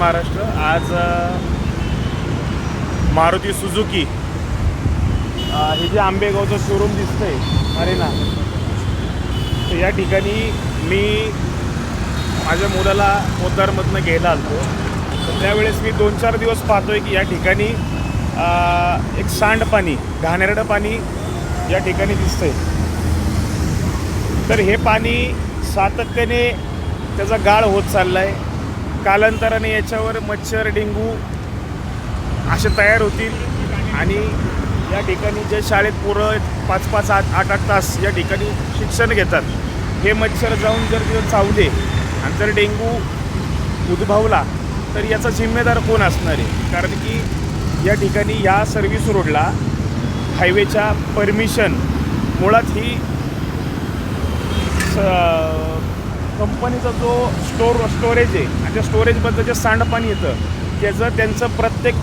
महाराष्ट्र आज मारुती सुझुकी हे जे आंबेगावचं शोरूम दिसतंय अरे ना. तर या ठिकाणी मी माझ्या मुलाला पोद्दारमधनं घ्यायला आलो तर त्यावेळेस मी दोन चार दिवस पाहतोय की या ठिकाणी एक सांडपाणी घाणेरडं पाणी या ठिकाणी दिसतंय. तर हे पाणी सातत्याने त्याचा गाळ होत चालला आहे कालांतराने याच्यावर मच्छर डेंगू असे तयार होतील. आणि या ठिकाणी जे शाळेत पोरं पाच पाच आठ आठ आठ तास या ठिकाणी शिक्षण घेतात. हे मच्छर जाऊन जर तिथं चावले आणि जर डेंगू उद्भवला तर याचा जिम्मेदार कोण असणार आहे? कारण की या ठिकाणी या सर्व्हिस रोडला हायवेच्या परमिशन मुळात ही स- कंपनीचा जो स्टोर स्टोरेज आहे आणि त्या स्टोरेजबद्दल जे सांडपाणी येतं त्याचं त्यांचं प्रत्येक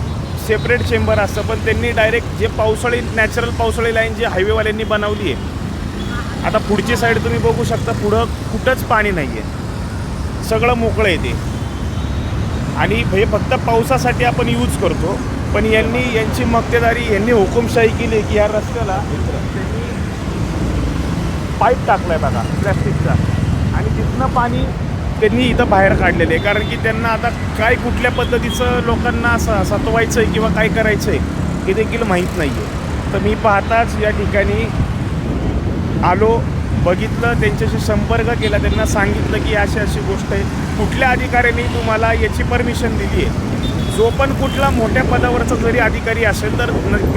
सेपरेट चेंबर असतं पण त्यांनी डायरेक्ट जे पावसाळी नॅचरल पावसाळी लाईन जी हायवेवाल्यांनी बनवली आहे आता पुढची साईड तुम्ही बघू शकता पुढं कुठंच पाणी नाही आहे सगळं मोकळं आहे ते. आणि हे फक्त पावसासाठी आपण यूज करतो पण यांनी यांची मक्तेदारी यांनी हुकुमशाही केली की या रस्त्याला त्यांनी पाईप टाकलाय बघा प्लॅस्टिकचा आणि पाणी त्यांनी इथं बाहेर काढलेलं आहे. कारण की त्यांना आता काय कुठल्या पद्धतीचं लोकांना असं सतवायचं आहे किंवा काय करायचं आहे हे देखील माहीत नाही आहे तर मी पाहताच या ठिकाणी आलो बघितलं त्यांच्याशी संपर्क केला त्यांना सांगितलं की अशी अशी गोष्ट आहे. कुठल्या अधिकाऱ्यांनी तुम्हाला याची परमिशन दिली आहे? जो पण कुठला मोठ्या पदावरचा जरी अधिकारी असेल तर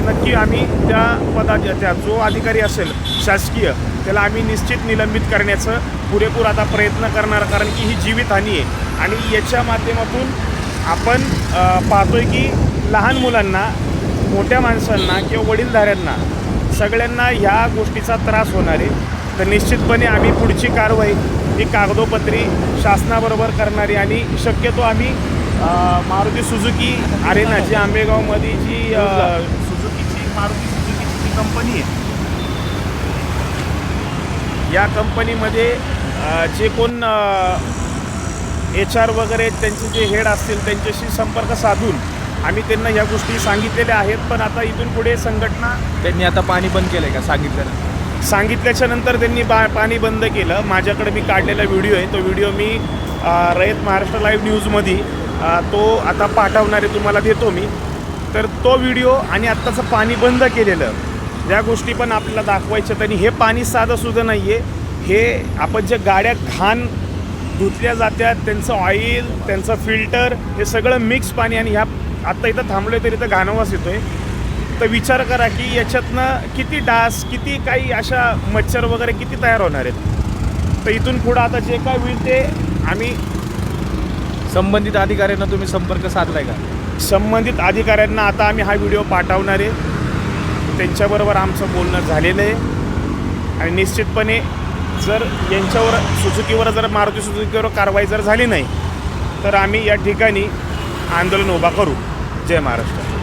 नक्की आम्ही त्या पदा त्या जो अधिकारी असेल शासकीय त्याला आम्ही निश्चित निलंबित करण्याचं पुरेपूर आता प्रयत्न करणार कारण की ही जीवितहानी आहे. आणि याच्या माध्यमातून आपण पाहतो आहे की लहान मुलांना मोठ्या माणसांना किंवा वडीलधाऱ्यांना सगळ्यांना ह्या गोष्टीचा त्रास होणार आहे. तर निश्चितपणे आम्ही पुढची कारवाई ही कागदोपत्री शासनाबरोबर करणारी आणि शक्यतो आम्ही मारुती सुझुकी अरेना जी आंबेगावमध्ये जी सुजुकीची सुझुकीची मारुती सुझुकीची जी कंपनी आहे या कंपनीमध्ये जे कोण एच आर वगैरे त्यांचे जे हेड असतील त्यांच्याशी संपर्क साधून आम्ही त्यांना या गोष्टी सांगितलेल्या आहेत. पण आता इथून पुढे संघटना त्यांनी आता पाणी बंद केलंय का सांगितलं? सांगितल्याच्या नंतर त्यांनी बा पाणी बंद केलं. माझ्याकडे मी काढलेला व्हिडिओ आहे. तो व्हिडिओ मी रयत महाराष्ट्र लाईव्ह न्यूजमध्ये तो आता पाठवणारे तुम्हाला देतो मी. तर तो व्हिडिओ आणि आत्ताचं पाणी बंद केलेलं या गोष्टी पण आपल्याला दाखवायच्यात आणि हे पाणी साधंसुद्धा नाही आहे हे आपण जे गाड्या घाण धुतल्या जात्यात त्यांचं ऑइल त्यांचं फिल्टर हे सगळं मिक्स पाणी आणि ह्या आत्ता इथं थांबलोय तरी इथं घाणवास येतोय. तर विचार करा की याच्यातनं किती डास किती काही अशा मच्छर वगैरे किती तयार होणार आहेत? तर इथून पुढं आता जे काय होईल ते आम्ही संबंधित अधिकाऱ्यांना तुम्ही संपर्क साधलाय का? संबंधित अधिकाऱ्यांना आता आम्ही हा व्हिडिओ पाठवणार आहे. त्यांच्याबरोबर आमचं बोलणं झालेलं आहे. आणि निश्चितपणे जर यांच्यावर सुझुकीवर जर मारुती सुझुकीवर कारवाई जर झाली नाही तर आम्ही या ठिकाणी आंदोलन उभा करू. जय महाराष्ट्र.